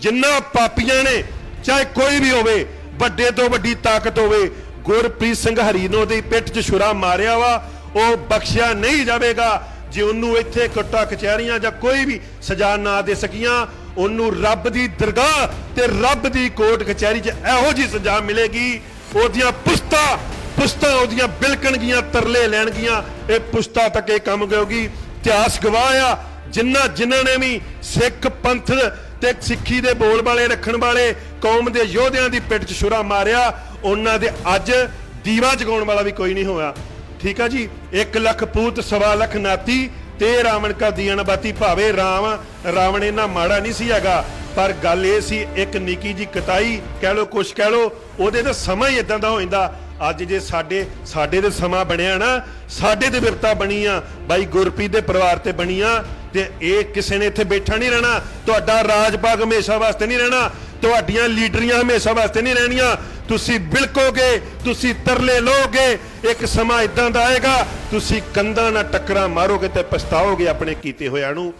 ਜਿੰਨਾ ਪਾਪੀਆਂ ਨੇ, ਚਾਹੇ ਕੋਈ ਵੀ ਹੋਵੇ, ਵੱਡੇ ਤੋਂ ਵੱਡੀ ਤਾਕਤ ਹੋਵੇ, ਗੁਰਪ੍ਰੀਤ ਸਿੰਘ ਹਰੀਨੋ ਦੀ ਪਿੱਠ 'ਚ ਛੁਰਾ ਮਾਰਿਆ ਵਾ, ਉਹ ਬਖਸ਼ਿਆ ਨਹੀਂ ਜਾਵੇਗਾ। ਜੇ ਉਹਨੂੰ ਇੱਥੇ ਕੁੱਟਾ ਕਚਹਿਰੀਆਂ ਜਾਂ ਕੋਈ ਵੀ ਸਜ਼ਾ ਨਾ ਦੇ ਸਕੀਆਂ, ਉਹਨੂੰ ਰੱਬ ਦੀ ਦਰਗਾਹ ਤੇ ਰੱਬ ਦੀ ਕੋਰਟ ਕਚਹਿਰੀ 'ਚ ਇਹੋ ਜੀ ਸਜ਼ਾ ਮਿਲੇਗੀ। ਉਹਦੀਆਂ ਪੁਸਤਾ ਪੁਸਤਾ ਉਹਦੀਆਂ ਬਿਲਕਣਗੀਆਂ, ਤਰਲੇ ਲੈਣਗੀਆਂ, ਇਹ ਪੁਸਤਾ ਤੱਕ ਇਹ ਕੰਮ ਕਰੋਗੀ। ਇਤਿਹਾਸ ਗਵਾਹ ਆ ਜਿਨ੍ਹਾਂ ਜਿਨ੍ਹਾਂ ਨੇ ਵੀ ਸਿੱਖ ਪੰਥ ਤੇ ਸਿੱਖੀ ਦੇ ਬੋਲ ਵਾਲੇ, ਰੱਖਣ ਵਾਲੇ, ਕੌਮ ਦੇ ਯੋਧਿਆਂ ਦੀ ਪਿੱਠ 'ਚ ਛੁਰਾ ਮਾਰਿਆ, ਉਹਨਾਂ ਦੇ ਅੱਜ ਦੀਵਾ ਜਗਾਉਣ ਵਾਲਾ ਵੀ ਕੋਈ ਨਹੀਂ ਹੋਇਆ। ਠੀਕ ਆ ਜੀ? 1 ਲੱਖ ਪੂਤ, ਸਵਾ ਲੱਖ ਨਾਤੀ ਤੇ ਰਾਵਣ ਕਾ ਦੀਨ ਬਾਤੀ ਭਾਵੇ ਰਾਮ, ਰਾਵਣ ਇਹਨਾਂ ਮਾੜਾ ਨਹੀਂ ਸੀ ਹੈਗਾ, ਪਰ ਗੱਲ ਇਹ ਸੀ, ਇੱਕ ਨਿੱਕੀ ਜੀ ਕਤਾਈ, ਕਹਿ ਲੋ ਕੁਛ ਕਹਿ ਲੋ ਉਹਦੇ ਤਾਂ ਸਮਾਂ ਹੀ ਇਦਾਂ ਦਾ ਹੋ ਜਾਂਦਾ। ਅੱਜ ਜੇ ਸਾਡੇ ਸਾਡੇ ਤੇ ਸਮਾਂ ਬਣਿਆ ਨਾ, ਸਾਡੇ ਤੇ ਵਿਪਤਾ ਬਣੀ ਆ। ਬਾਈ ਗੁਰਪ੍ਰੀਤ ਦੇ ਪਰਿਵਾਰ ਤੇ ਬਣੀ ਆ ਤੇ ਇਹ ਕਿਸੇ ਨੇ ਇੱਥੇ ਬੈਠਾ ਨਹੀਂ ਰਹਿਣਾ। ਤੁਹਾਡਾ ਰਾਜ ਭਾਗ ਹਮੇਸ਼ਾ ਵਾਸਤੇ ਨਹੀਂ ਰਹਿਣਾ। ਤੁਹਾਡੀਆਂ ਲੀਡਰੀਆਂ ਹਮੇਸ਼ਾ ਵਾਸਤੇ ਨਹੀਂ ਰਹਿਣੀਆਂ। ਤੁਸੀਂ ਬਿਲਕੋਗੇ, ਤੁਸੀਂ ਤਰਲੇ ਲੋਗੇ। ਇੱਕ ਸਮਾਂ ਇਦਾਂ ਦਾ ਆਏਗਾ, ਤੁਸੀਂ ਕੰਧਾਂ ਨਾਲ ਟੱਕਰਾਂ ਮਾਰੋਗੇ ਤੇ ਪਛਤਾਓਗੇ ਆਪਣੇ ਕੀਤੇ ਹੋਇਆਂ ਨੂੰ।